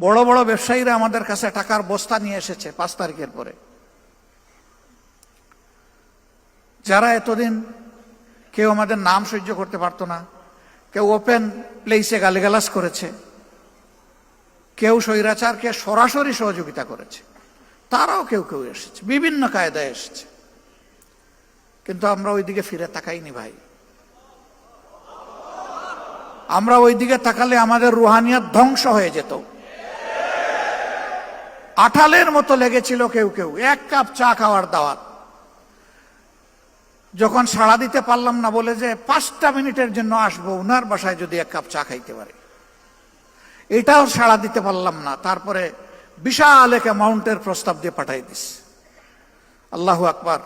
বড় বড় ব্যবসায়ীরা আমাদের কাছে টাকার বস্তা নিয়ে এসেছে পাঁচ তারিখের পরে। যারা এতদিন কেউ আমাদের নাম সহ্য করতে পারতো না, কেউ ওপেন প্লেসে গালিগালাস করেছে, কেউ স্বৈরাচারকে সরাসরি সহযোগিতা করেছে, তারাও কেউ কেউ এসেছে, বিভিন্ন কায়দায় এসেছে। কিন্তু আমরা ওইদিকে ফিরে তাকাইনি ভাই। আমরা ওইদিকে তাকালে আমাদের রুহানিয়াত ধ্বংস হয়ে যেত। আঠালের মতো লেগেছিল কেউ কেউ। এক কাপ চা খাওয়ার দাওয়াত। যখন সাড়া দিতে পারলাম না বলে যে পাঁচটা মিনিটের জন্য আসব, উনার বাসায় যদি এক কাপ চা খাইতে পারে। এটাও সাড়া দিতে পারলাম না। তারপরে বিশাল এক অ্যামাউন্টের প্রস্তাব দিয়ে পাঠাই দিস। আল্লাহ আকবার।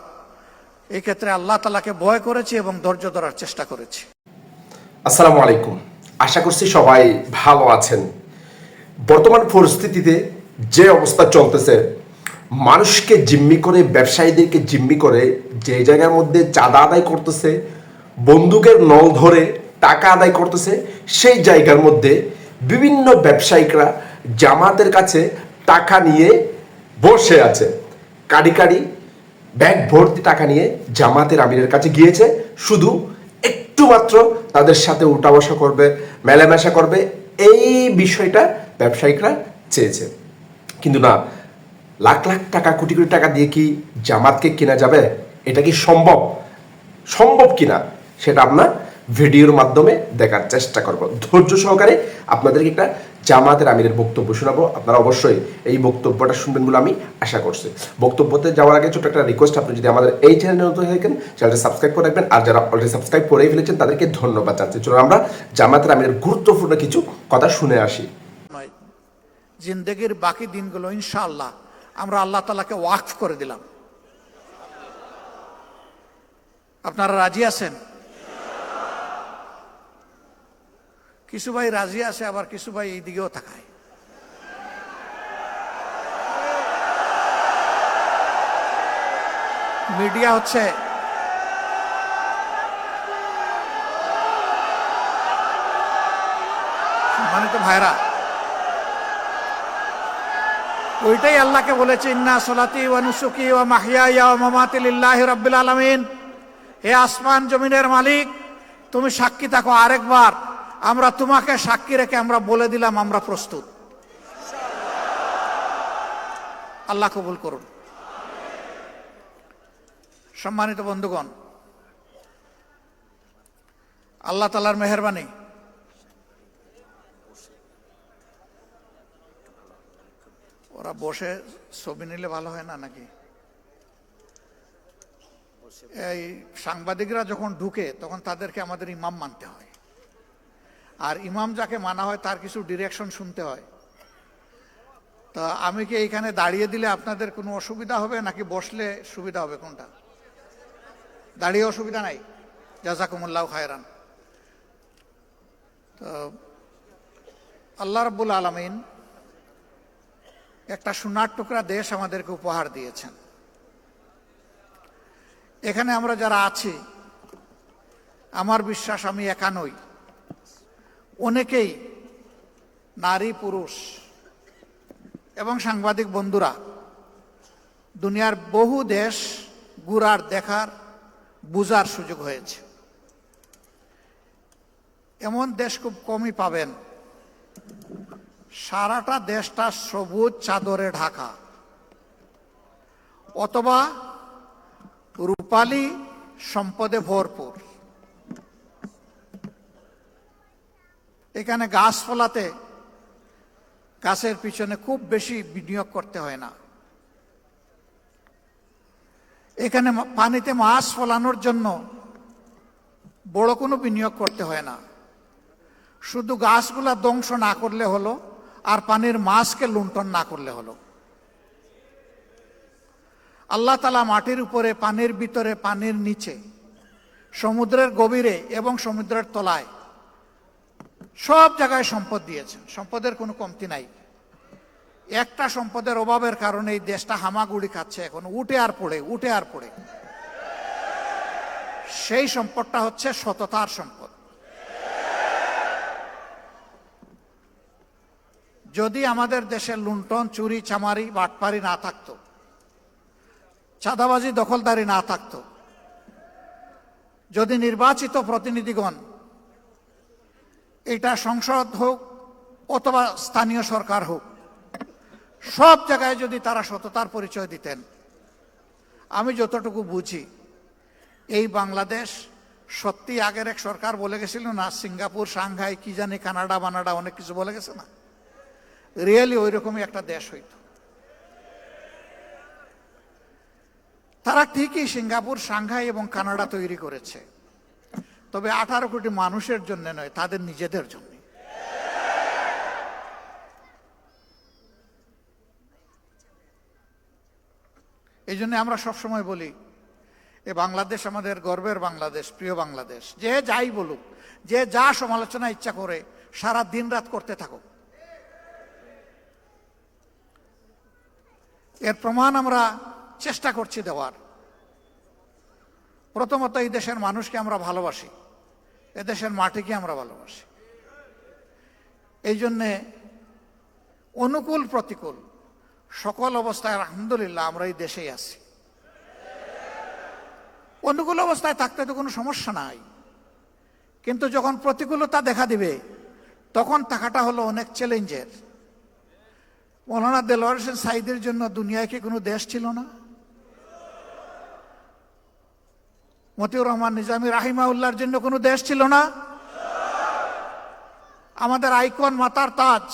এই ক্ষেত্রে আল্লাহ তালাকে ভয় করেছি এবং ধৈর্য ধরার চেষ্টা করেছি। আসসালামু আলাইকুম। আশা করছি সবাই ভালো আছেন। বর্তমান পরিস্থিতিতে যে অবস্থা চলতেছে, মানুষকে জিম্মি করে, ব্যবসায়ীদেরকে জিম্মি করে, যে জায়গার মধ্যে চাঁদা আদায় করতেছে, বন্দুকের নল ধরে টাকা আদায় করতেছে, সেই জায়গার মধ্যে বিভিন্ন ব্যবসায়িকরা জামাতের কাছে টাকা নিয়ে বসে আছে। কাড়ি কাড়ি, ব্যাগ ভর্তি টাকা নিয়ে জামাতের আমিরের কাছে গিয়েছে, শুধু একটু মাত্র তাদের সাথে উঠা বসা করবে, মেলামেশা করবে, এই বিষয়টা ব্যবসায়িকরা চেয়েছে। কিন্তু না, লাখ লাখ টাকা, কোটি কোটি টাকা দিয়ে কি জামাতকে কেনা যাবে? এটা কি সম্ভব? সম্ভব কিনা সেটা আমরা ভিডিওর মাধ্যমে দেখার চেষ্টা করব। ধৈর্য সহকারে আপনাদেরকে একটা জামাতের আমিরের বক্তব্য শোনাবো। আপনারা অবশ্যই এই বক্তব্যটা শুনবেন বলে আমি আশা করছি। বক্তব্যতে যাওয়ার আগে ছোট একটা রিকোয়েস্ট আপনি যদি আমাদের এই চ্যানেলে নতুন হয়ে থাকেন চ্যানেলটা সাবস্ক্রাইব করে রাখবেন। আর যারা অলরেডি সাবস্ক্রাইব করেই ফেলেছেন, তাদেরকে ধন্যবাদ জানাচ্ছি। চলুন আমরা জামাতের আমিরের গুরুত্বপূর্ণ কিছু কথা শুনে আসি। জিন্দগির বাকি দিনগুলো ইনশাআল্লাহ আমরা আল্লাহ তালাকে ওয়াকফ করে দিলাম। আপনারা রাজি আছেন? কিছু ভাই রাজি আছে, আবার কিছু ভাই এই দিকেও তাকায়। মিডিয়া হচ্ছে সম্মানিত ভাইরা ওইটাই আল্লাহকে বলেছে, ইন্না সলাতি ওয়া নুসুকি ওয়া মাহিয়া ওয়া মামাতি লিল্লাহি রাব্বিল আলামিন। হে আসমান জমিনের মালিক, তুমি সাক্ষী থাকো আরেকবার। আমরা তোমাকে সাক্ষী রেখে আমরা বলে দিলাম, আমরা প্রস্তুত। আল্লাহ কবুল করুন। সম্মানিত বন্ধুগণ, আল্লাহ তালার মেহরবানি। ওরা বসে ছবি নিলে ভালো হয় না নাকি? এই সাংবাদিকরা যখন ঢুকে, তখন তাদেরকে আমাদের ইমাম মানতে হয়। আর ইমাম যাকে মানা হয়, তার কিছু ডিরেকশন শুনতে হয়। তা আমি কি এইখানে দাঁড়িয়ে দিলে আপনাদের কোনো অসুবিধা হবে, নাকি বসলে সুবিধা হবে কোনটা? দাঁড়িয়ে অসুবিধা নাই। জাজাকুমুল্লাহ খায়রান। তো আল্লাহ রব্বুল আলমিন একটা সোনার টুকরা দেশ আমাদেরকে উপহার দিয়েছেন। এখানে আমরা যারা আছি, আমার বিশ্বাস আমি একা নই। অনেকেই নারী, পুরুষ এবং সাংবাদিক বন্ধুরা, দুনিয়ার বহু দেশ ঘুরার, দেখার বুজার সুযোগ হয়েছে। এমন দেশ খুব কমই পাবেন। সারাটা দেশটা সবুজ চাদরে ঢাকা। অথবা রূপালী সম্পদে ভরপুর। এখানে গাছ ফলাতে গাছের পিছনে খুব বেশি বিনিয়োগ করতে হয় না। এখানে পানিতে মাছ ফলানোর জন্য বড় কোনো বিনিয়োগ করতে হয় না। শুধু গাছগুলা ধ্বংস না করলে হলো আর পানির মাছকে লুণ্ঠন না করলে হলো। আল্লাহ তালা মাটির উপরে, পানির ভিতরে, পানির নিচে, সমুদ্রের গভীরে এবং সমুদ্রের তলায় সব জায়গায় সম্পদ দিয়েছেন। সম্পদের কোনো কমতি নাই। একটা সম্পদের অভাবের কারণে এই দেশটা হামাগুড়ি খাচ্ছে এখন। উঠে আর পড়ে, উঠে আর পড়ে। সেই সম্পদটা হচ্ছে সততার সম্পদ। যদি আমাদের দেশের লুণ্ঠন, চুরি, চামারি, বাটপারি না থাকতো, চাঁদাবাজি, দখলদারি না থাকতো, যদি নির্বাচিত প্রতিনিধিগণ এটা সংসদ হোক অথবা স্থানীয় সরকার হোক, সব জায়গায় যদি তারা সততার পরিচয় দিতেন, আমি যতটুকু বুঝি, এই বাংলাদেশ সত্যি আগের এক সরকার বলে গেছিল না, সিঙ্গাপুর সাংঘাই কি জানি কানাডা, বানাডা, অনেক কিছু বলে গেছে না? রিয়েলি ওই রকমই একটা দেশ হইত। তারা ঠিকই সিঙ্গাপুর সাংঘাই এবং কানাডা তৈরি করেছে। তবে আঠারো কোটি মানুষের জন্য নয়, তাদের নিজেদের জন্য। এই জন্য আমরা সবসময় বলি, এ বাংলাদেশ আমাদের গর্বের বাংলাদেশ, প্রিয় বাংলাদেশ। যে যাই বলুক, যে যা সমালোচনা ইচ্ছা করে, সারা দিন রাত করতে থাকুক। এর প্রমাণ আমরা চেষ্টা করছি দেওয়ার। প্রথমত এই দেশের মানুষকে আমরা ভালোবাসি, এ দেশের মাটিকে আমরা ভালোবাসি। এই জন্যে অনুকূল প্রতিকূল সকল অবস্থায় আলহামদুলিল্লাহ আমরা এই দেশেই আছি। অনুকূল অবস্থায় থাকতে তো কোনো সমস্যা নাই, কিন্তু যখন প্রতিকূলতা দেখা দিবে, তখন থাকাটা হলো অনেক চ্যালেঞ্জের মৌলানা দেলোয়ার হোসেন সাইদের জন্য দুনিয়ায় কি কোনো দেশ ছিল না? মতিউর রহমান নিজামী রাহিমাউল্লাহর জন্য কোনো দেশ ছিল না? আমাদের আইকন মাতার তাজ,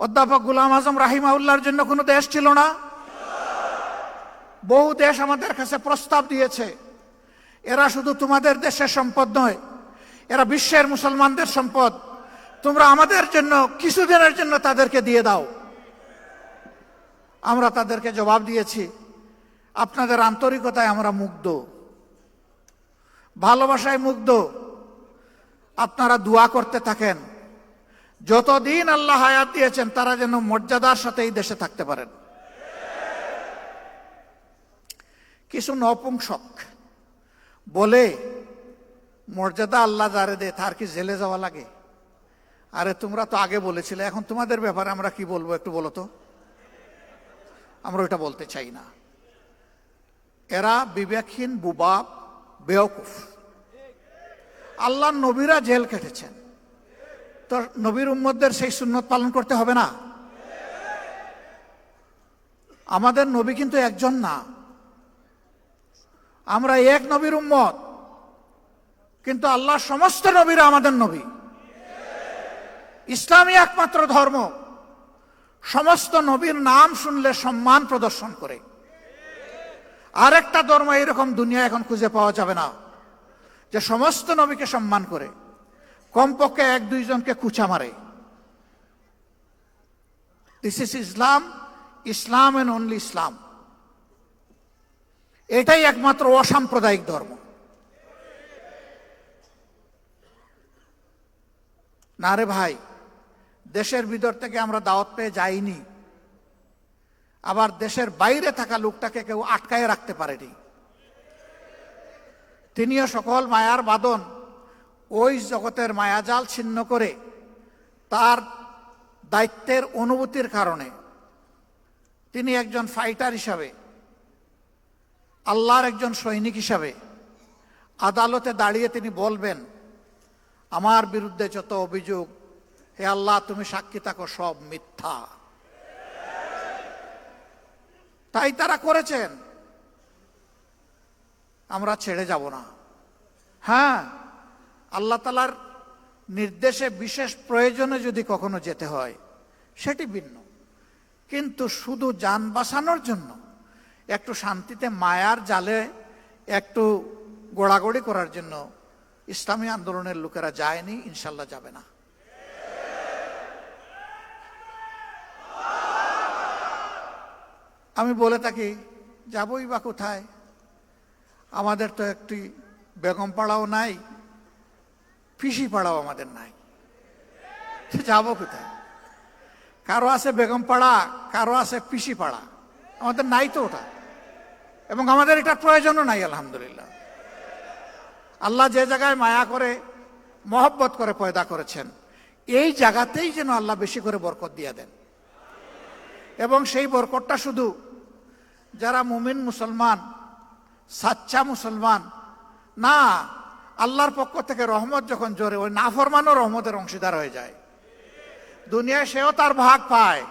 অধ্যাপক গুলাম আজম রাহিমাউল্লাহর জন্য কোনো দেশ ছিল না? বহু দেশ আমাদের কাছে প্রস্তাব দিয়েছে, এরা শুধু তোমাদের দেশের সম্পদ নয়, এরা বিশ্বের মুসলমানদের সম্পদ। তোমরা আমাদের জন্য, কিছুদিনের জন্য তাদেরকে দিয়ে দাও। আমরা তাদেরকে জবাব দিয়েছি, আপনাদের আন্তরিকতায় আমরা মুগ্ধ। ভালোবাসায় মুগ্ধ। আপনারা দোয়া করতে থাকেন। যতদিন আল্লাহ হায়াত দিয়েছেন, তারা যেন মর্যাদার সাথে এই দেশে থাকতে পারেন। কিছু নপুংসক বলে, মর্যাদা আল্লাহ যারে দে তার কি জেলে যাওয়া লাগে? আরে, তোমরা তো আগে বলেছিলে, এখন তোমাদের ব্যাপারে আমরা কি বলব একটু বলো তো? আমরা ওইটা বলতে চাই না। এরা বিবেকহীন, বুবাব, বেওকুফ। আল্লাহ নবীরা জেল কেটেছেন তো নবীর উম্মদের সেই সুন্নত পালন করতে হবে না? আমাদের নবী কিন্তু একজন না। আমরা এক নবীর উম্মত। কিন্তু আল্লাহ সমস্ত নবীরা আমাদের নবী। ইসলামী একমাত্র ধর্ম। সমস্ত নবীর নাম শুনলে সম্মান প্রদর্শন করে। আরেকটা ধর্ম এরকম দুনিয়া এখন খুঁজে পাওয়া যাবে না, যে সমস্ত নবীকে সম্মান করে, কমপক্ষে এক দুইজনকে কুচা মারে। This is Islam Islam and only Islam এটাই একমাত্র অসাম্প্রদায়িক ধর্ম। না রে ভাই দেশের ভিতর থেকে আমরা দাওয়াত পেয়ে যাইনি। আবার দেশের বাইরে থাকা লোকটাকে কেউ আটকায় রাখতে পারেনি। তিনিও সকল মায়ার বাদন ওই জগতের মায়াজাল ছিন্ন করে তার দায়িত্বের অনুভূতির কারণে। তিনি একজন ফাইটার হিসাবে, আল্লাহর একজন সৈনিক হিসাবে আদালতে দাঁড়িয়ে তিনি বলবেন, আমার বিরুদ্ধে যত অভিযোগ হে আল্লাহ, তুমি সাক্ষী থাকো, সব মিথ্যা। তাই তারা করেছেন। আমরা ছেড়ে যাব না। হ্যাঁ আল্লাহ তালার নির্দেশে বিশেষ প্রয়োজনে যদি কখনো যেতে হয়, সেটি ভিন্ন। কিন্তু শুধু যান বাঁচানোর জন্য, একটু শান্তিতে মায়ার জালে একটু গোড়াগড়ি করার জন্য ইসলামী আন্দোলনের লোকেরা যায়নি, ইনশাল্লাহ যাবে না। আমি বলে থাকি, যাবই বা কোথায়। আমাদের তো একটি বেগম পাড়াও নাই, পিসি পাড়াও আমাদের নাই। যাব কোথায়? কারও আছে বেগম পাড়া, কারও আছে পিসি পাড়া। আমাদের নাই তো ওটা। এবং আমাদের এটা প্রয়োজনও নাই, আলহামদুলিল্লাহ। আল্লাহ যে জায়গায় মায়া করে, মহব্বত করে পয়দা করেছেন, এই জায়গাতেই যেন আল্লাহ বেশি করে বরকত দিয়ে দেন। এবং সেই বরকতটা শুধু যারা মুমিন মুসলমান, সাচ্চা মুসলমান, না, আল্লাহর পক্ষ থেকে রহমত যখন জোরে, ওই নাফরমানও রহমতের অংশীদার হয়ে যায়। দুনিয়ায় সেও তার ভাগ পায়,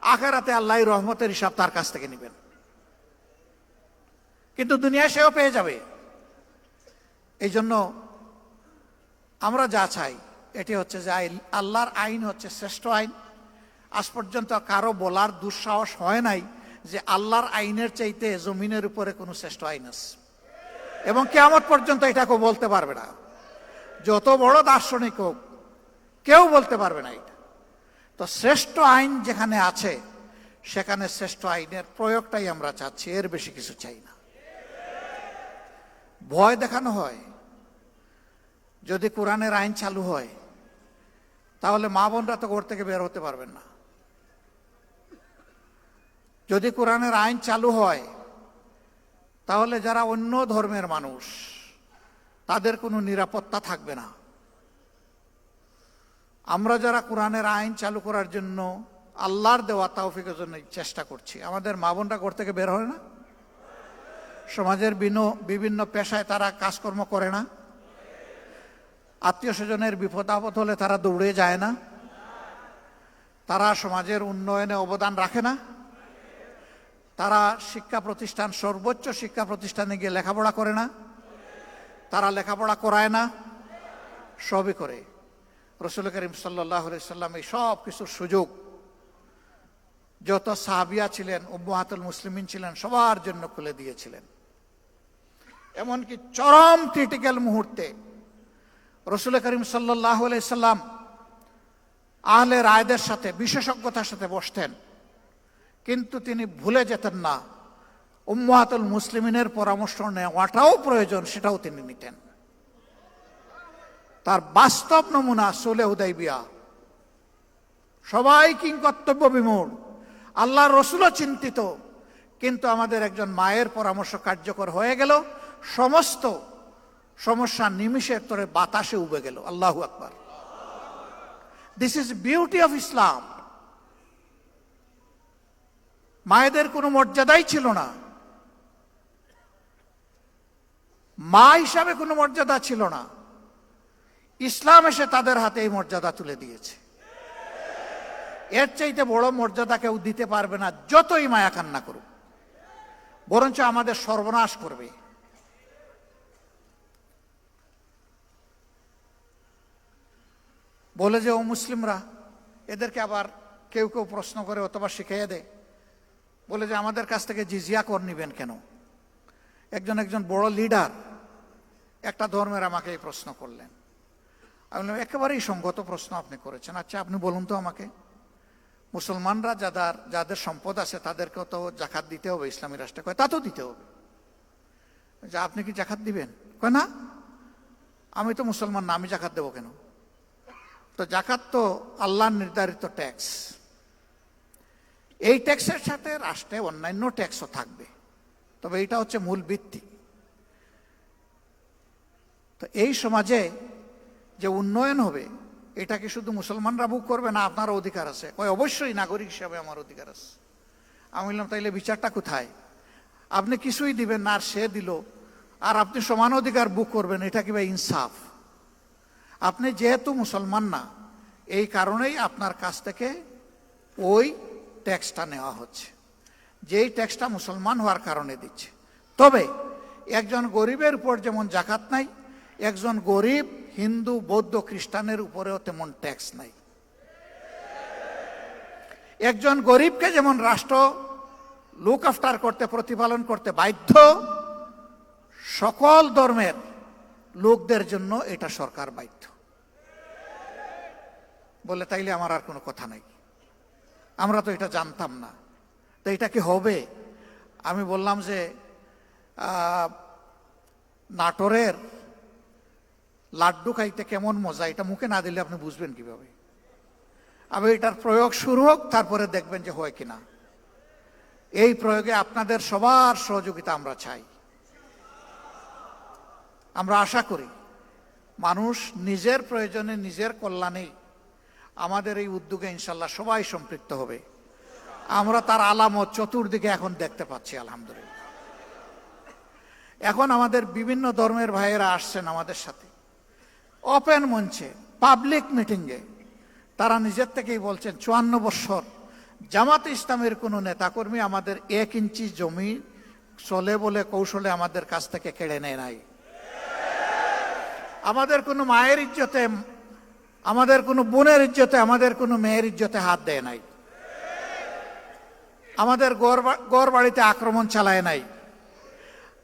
আখেরাতে আল্লাহ রহমতের হিসাব তার কাছ থেকে নেবেন। কিন্তু দুনিয়ায় সেও পেয়ে যাবে। এই জন্য আমরা যা চাই, এটি হচ্ছে যে আল্লাহর আইন হচ্ছে শ্রেষ্ঠ আইন। আজ পর্যন্ত কারও বলার দুঃসাহস হয় নাই। যে আল্লাহর আইনের চাইতে জমিনের উপরে কোনো শ্রেষ্ঠ আইন আছে। এবং কেয়ামত পর্যন্ত এটা কেউ বলতে পারবে না। যত বড় দার্শনিক হোক, কেউ বলতে পারবে না এটা। তো শ্রেষ্ঠ আইন যেখানে আছে, সেখানে শ্রেষ্ঠ আইনের প্রয়োগটাই আমরা চাচ্ছি, এর বেশি কিছু চাই না। ভয় দেখানো হয়। যদি কোরআনের আইন চালু হয়, তাহলে মা বোনরা তো ঘর থেকে বের হতে পারবেন না। যদি কোরআনের আইন চালু হয়, তাহলে যারা অন্য ধর্মের মানুষ, তাদের কোনো নিরাপত্তা থাকবে না। আমরা যারা কোরআনের আইন চালু করার জন্য আল্লাহর দেওয়া তাওফিকের জন্য চেষ্টা করছি, আমাদের মা বোনরা ঘর থেকে বের হয় না? সমাজের বিভিন্ন পেশায় তারা কাজকর্ম করে না? আত্মীয় স্বজনের বিপদ আপদ হলে তারা দৌড়ে যায় না? তারা সমাজের উন্নয়নে অবদান রাখে না? তারা শিক্ষা প্রতিষ্ঠান, সর্বোচ্চ শিক্ষা প্রতিষ্ঠানে গিয়ে লেখাপড়া করে না? তারা লেখাপড়া করায় না? সবই করে। রসুল করিম সাল্লাহ সাল্লাম এই সব কিছুর সুযোগ, যত সাহাবিয়া ছিলেন, উম্মাহাতুল মুসলিমিন ছিলেন, সবার জন্য খুলে দিয়েছিলেন। এমনকি চরম ক্রিটিক্যাল মুহূর্তে রসুল করিম সাল্লাহ সাল্লাম আহলে রায়দের সাথে, বিশেষজ্ঞতার সাথে বসতেন। কিন্তু তিনি ভুলে যেতেন না। উম্মাহাতুল মুসলিমিনের পরামর্শ নেওয়াটাও প্রয়োজন, সেটাও তিনি নিতেন। তার বাস্তব নমুনা সোলে উদয়বিয়া সবাই কিং কর্তব্য বিমূঢ়। আল্লাহ রসুলও চিন্তিত। কিন্তু আমাদের একজন মায়ের পরামর্শ কার্যকর হয়ে গেল। সমস্ত সমস্যা নিমিষের তরে বাতাসে উবে গেল। আল্লাহু আকবার। This is beauty of Islam মায়েদের কোনো মর্যাদাই ছিল না। মা হিসাবে কোনো মর্যাদা ছিল না। ইসলাম এসে তাদের হাতে এই মর্যাদা তুলে দিয়েছে। এর চাইতে বড় মর্যাদা কেউ দিতে পারবে না, যতই মায়া কান্না করুক। বরঞ্চ আমাদের সর্বনাশ করবে। বলে যে, ও মুসলিমরা, এদেরকে আবার কেউ কেউ প্রশ্ন করে অথবা শিখাইয়া দেয়। বলে যে আমাদের কাছ থেকে জিজিয়া কর নিবেন কেন? একজন একজন বড় লিডার একটা ধর্মের আমাকে এই প্রশ্ন করলেন। আমি বললাম, একেবারেই সঙ্গত প্রশ্ন আপনি করেছেন। আচ্ছা আপনি বলুন তো আমাকে। মুসলমানরা যাদের যাদের সম্পদ আছে তাদেরকেও তো জাকাত দিতে হবে, ইসলামী রাষ্ট্রে কয়, তা তো দিতে হবে। যে আপনি কি জাকাত দিবেন? কয়, না। আমি তো মুসলমান না, আমি জাকাত দেবো কেন? তো জাকাত তো আল্লাহর নির্ধারিত ট্যাক্স। এই ট্যাক্সের সাথে রাষ্ট্রে অন্যান্য ট্যাক্সও থাকবে। তবে এটা হচ্ছে মূল ভিত্তি। তো এই সমাজে যে উন্নয়ন হবে, এটা কি শুধু মুসলমানরা বুক করবে না আপনারও অধিকার আছে? ওই অবশ্যই নাগরিক হিসাবে আমার অধিকার আছে। আমি বললাম, তাইলে বিচারটা কোথায়? আপনি কিছুই দিবেন না, আর সে দিল। আর আপনি সমান অধিকার বুক করবেন, এটা কি ভাই ইনসাফ? আপনি যেহেতু মুসলমান না, এই কারণেই আপনার কাছ থেকে ওই ট্যাক্সটা নেওয়া হচ্ছে। যেই ট্যাক্সটা মুসলমান হওয়ার কারণে দিচ্ছে। তবে একজন গরিবের উপর যেমন জাকাত নাই, একজন গরিব, হিন্দু, বৌদ্ধ, খ্রিস্টানের উপরেও তেমন ট্যাক্স নাই। একজন গরিবকে যেমন রাষ্ট্র লুক আফটার করতে, প্রতিপালন করতে বাধ্য, সকল ধর্মের লোকদের জন্য এটা সরকার বাধ্য। বলে তাইলে আমার আর কোনো কথা নাই। আমরা তো এটা জানতাম না। তো এটা কি হবে? আমি বললাম যে নাটোরের লাড্ডু খাইতে কেমন মজা? এটা মুখে না দিলে আপনি বুঝবেন কীভাবে? আমি এটার প্রয়োগ শুরু হোক, তারপরে দেখবেন যে হয় কিনা। এই প্রয়োগে আপনাদের সবার সহযোগিতা আমরা চাই। আমরা আশা করি, মানুষ নিজের প্রয়োজনে নিজের কল্যাণেই আমাদের এই উদ্যোগে ইনশাল্লাহ সবাই সম্পৃক্ত হবে। আমরা তার আলামত চতুর্দিকে এখন দেখতে পাচ্ছি, আলহামদুলিল্লাহ। এখন আমাদের বিভিন্ন ধর্মের ভাইয়েরা আসছেন আমাদের সাথে। ওপেন মঞ্চে পাবলিক মিটিংয়ে তারা নিজের থেকেই বলছেন, চুয়ান্ন বৎসর জামাত ইসলামের কোনো নেতাকর্মী আমাদের এক ইঞ্চি জমি চলে বলে কৌশলে আমাদের কাছ থেকে কেড়ে নেয় নাই। আমাদের কোনো মায়ের ইজ্জতে আমাদের কোনো বোনের ইজ্জতে, আমাদের কোনো মেয়ের ইজ্জতে হাত দেয় নাই। আমাদের গড় বাড়িতে আক্রমণ চালায় নাই।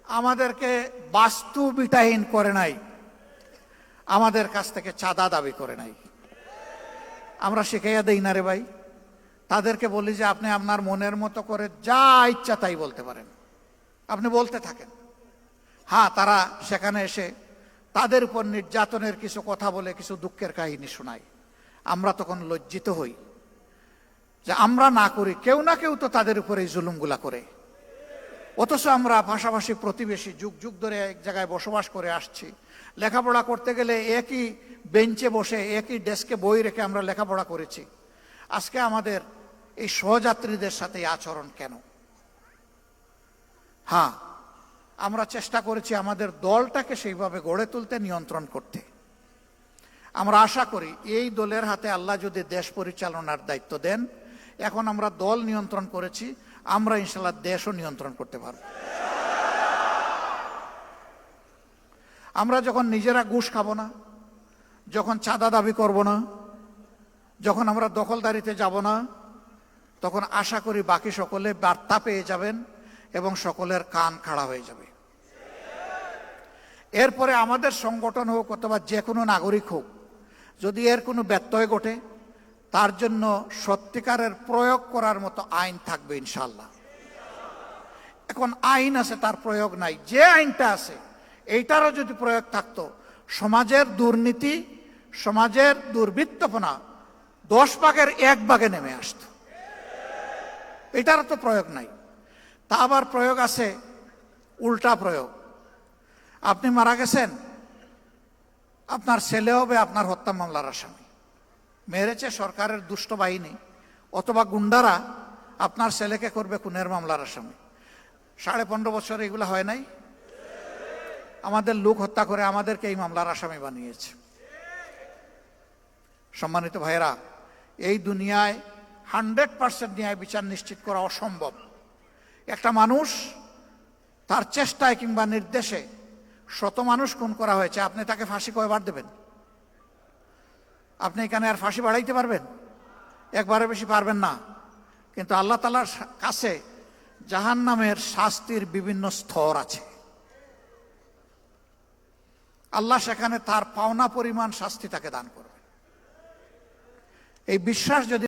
আমাদেরকে বাস্তু বিটাহীন করে নাই। আমাদের কাছ থেকে চাঁদা দাবি করে নাই। আমরা শিখাইয়া দেই না রে ভাই। তাদেরকে বলি যে, আপনি আপনার মনের মতো করে যা ইচ্ছা তাই বলতে পারেন। আপনি বলতে থাকেন। হ্যাঁ তারা সেখানে এসে তাদের উপর নির্যাতনের কিছু কথা বলে কিছু দুঃখের কাহিনী শোনায় আমরা তখন লজ্জিত হই যে আমরা না করি, কেউ না কেউ তো তাদের উপরে এই জুলুমগুলা করে। অথচ আমরা পাশাপাশি প্রতিবেশী যুগ যুগ ধরে এক জায়গায় বসবাস করে আসছি। লেখাপড়া করতে গেলে একই বেঞ্চে বসে, একই ডেস্কে বই রেখে আমরা লেখাপড়া করেছি। আজকে আমাদের এই সহযাত্রীদের সাথে আচরণ কেন? হ্যাঁ আমরা চেষ্টা করেছি আমাদের দলটাকে সেইভাবে গড়ে তুলতে, নিয়ন্ত্রণ করতে। আমরা আশা করি এই দলের হাতে আল্লাহ যদি দেশ পরিচালনার দায়িত্ব দেন, এখন আমরা দল নিয়ন্ত্রণ করেছি, আমরা ইনশাল্লাহ দেশও নিয়ন্ত্রণ করতে পারব। আমরা যখন নিজেরা ঘুষ খাব না, যখন চাঁদা দাবি করব না, যখন আমরা দখলদারিতে যাব না, তখন আশা করি বাকি সকলে বার্তা পেয়ে যাবেন এবং সকলের কান খাড়া হয়ে যাবে। এরপরে আমাদের সংগঠন হোক অথবা যে কোনো নাগরিক হোক, যদি এর কোনো ব্যত্যয় ঘটে, তার জন্য সত্যিকারের প্রয়োগ করার মতো আইন থাকবে ইনশাল্লাহ এখন আইন আছে, তার প্রয়োগ নাই। যে আইনটা আছে, এইটারও যদি প্রয়োগ থাকতো, সমাজের দুর্নীতি, সমাজের দুর্বৃত্তপনা দশ ভাগের এক ভাগে নেমে আসতো। এটারও তো প্রয়োগ নাই। তা আবার প্রয়োগ আছে, উল্টা প্রয়োগ। আপনি মারা গেছেন, আপনার ছেলে হবে আপনার হত্যা মামলার আসামি। মেরেছে সরকারের দুষ্ট বাহিনী, অথবা গুন্ডারা আপনার ছেলেকে করবে খুনের মামলার আসামি। সাড়ে পনেরো বছর এগুলো হয় নাই? আমাদের লোক হত্যা করে আমাদেরকে এই মামলার আসামি বানিয়েছে। সম্মানিত ভাইয়েরা, এই দুনিয়ায় হান্ড্রেড পার্সেন্ট ন্যায় বিচার নিশ্চিত করা অসম্ভব। একটা মানুষ তার চেষ্টায় কিংবা নির্দেশে শত মানুষ খুন করা হয়েছে, আপনি তাকে ফাঁসি কয়বার দেবেন? আপনি এখানে আর ফাঁসি বাড়াইতে পারবেন? একবারে বেশি পারবেন না। কিন্তু আল্লাহ তালার কাছে জাহান নামের শাস্তির বিভিন্ন স্তর আছে। আল্লাহ সেখানে তার পাওনা পরিমাণ শাস্তি তাকে দান করবে এই বিশ্বাস যদি